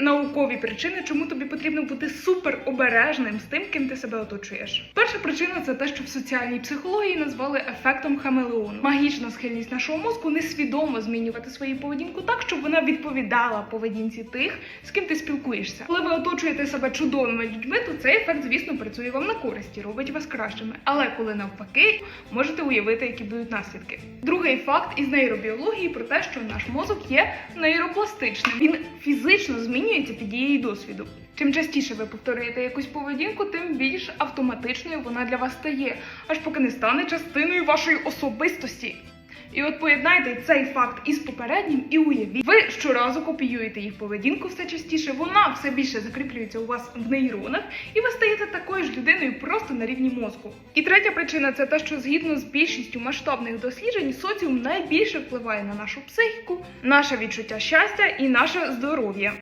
Наукові причини, чому тобі потрібно бути супер обережним з тим, ким ти себе оточуєш. Перша причина це те, що в соціальній психології назвали ефектом хамелеону. Магічна схильність нашого мозку несвідомо змінювати свою поведінку так, щоб вона відповідала поведінці тих, з ким ти спілкуєшся. Коли ви оточуєте себе чудовими людьми, то цей ефект, звісно, працює вам на користь і робить вас кращими. Але коли навпаки, можете уявити, які будуть наслідки. Другий факт із нейробіології про те, що наш мозок є нейропластичним. Він фізично змінюється під дією досвіду. Чим частіше ви повторюєте якусь поведінку, тим більш автоматичною вона для вас стає, аж поки не стане частиною вашої особистості. І от поєднайте цей факт із попереднім і уявіть, ви щоразу копіюєте їх поведінку все частіше, вона все більше закріплюється у вас в нейронах, і ви стаєте такою ж людиною просто на рівні мозку. І третя причина це те, що згідно з більшістю масштабних досліджень, соціум найбільше впливає на нашу психіку, наше відчуття щастя і наше здоров'я.